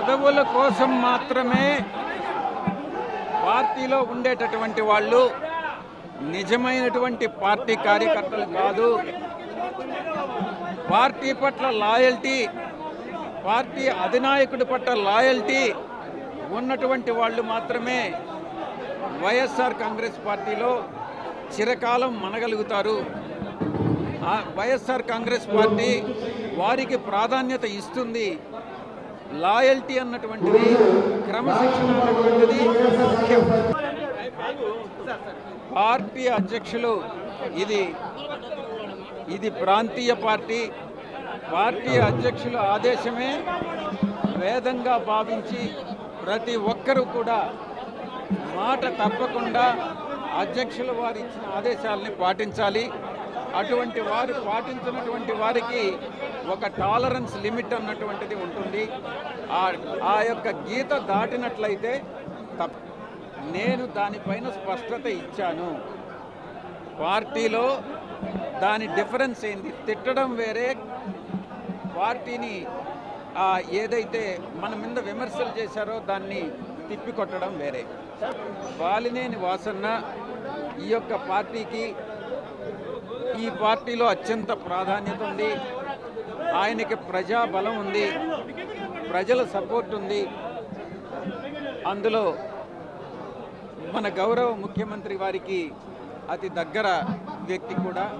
పదవుల కోసం మాత్రమే పార్టీలో ఉండేటటువంటి వాళ్ళు నిజమైనటువంటి పార్టీ కార్యకర్తలు కాదు. పార్టీ పట్ల లాయల్టీ పార్టీ అధినాయకుడి పట్ల లాయల్టీ ఉన్నటువంటి వాళ్ళు మాత్రమే వైఎస్ఆర్ కాంగ్రెస్ పార్టీలో చిరకాలం మనగలుగుతారు. ఆ వైఎస్ఆర్ కాంగ్రెస్ పార్టీ వారికి ప్రాధాన్యత ఇస్తుంది. లాయల్టీ అన్నటువంటిది క్రమశిక్షణ అన్నటువంటిది ముఖ్యం. పార్టీ అధ్యక్షులు ఇది ఇది ప్రాంతీయ పార్టీ. పార్టీ అధ్యక్షుల ఆదేశమే వేదంగా భావించి ప్రతి ఒక్కరూ కూడా మాట తప్పకుండా అధ్యక్షుల వారు ఇచ్చిన ఆదేశాలని పాటించాలి. అటువంటి వారు పాటించినటువంటి వారికి ఒక టాలరెన్స్ లిమిట్ అన్నటువంటిది ఉంటుంది. ఆ ఆ యొక్క గీత దాటినట్లయితే తప్ నేను దానిపైన స్పష్టత ఇచ్చాను. పార్టీలో దాని డిఫరెన్స్ ఏంది? తిట్టడం వేరే పార్టీని ఏదైతే మన మీద విమర్శలు చేశారో దాన్ని తిప్పికొట్టడం వేరే. బాలినేని వాసన్న ఈ యొక్క పార్టీకి ఈ పార్టీలో అత్యంత ప్రాధాన్యత ఉంది. ఆయనకి ప్రజా బలం ఉంది. ప్రజల సపోర్ట్ ఉంది. అందులో మన గౌరవ ముఖ్యమంత్రి వారికి అతి దగ్గర వ్యక్తి కూడా.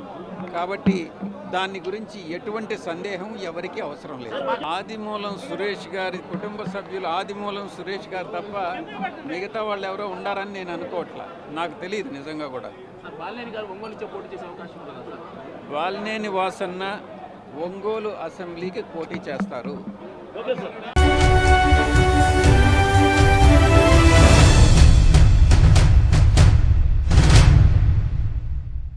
కాబట్టి దాని గురించి ఎటువంటి సందేహం ఎవరికీ అవసరం లేదు. ఆదిమూలం సురేష్ గారి కుటుంబ సభ్యులు ఆదిమూలం సురేష్ గారు తప్ప మిగతా వాళ్ళు ఎవరో ఉండారని నేను అనుకోవట్లా. నాకు తెలియదు నిజంగా కూడా. వాల్నేని వాసన్న ఒంగోలు అసెంబ్లీకి పోటీ చేస్తారు. Okay sir.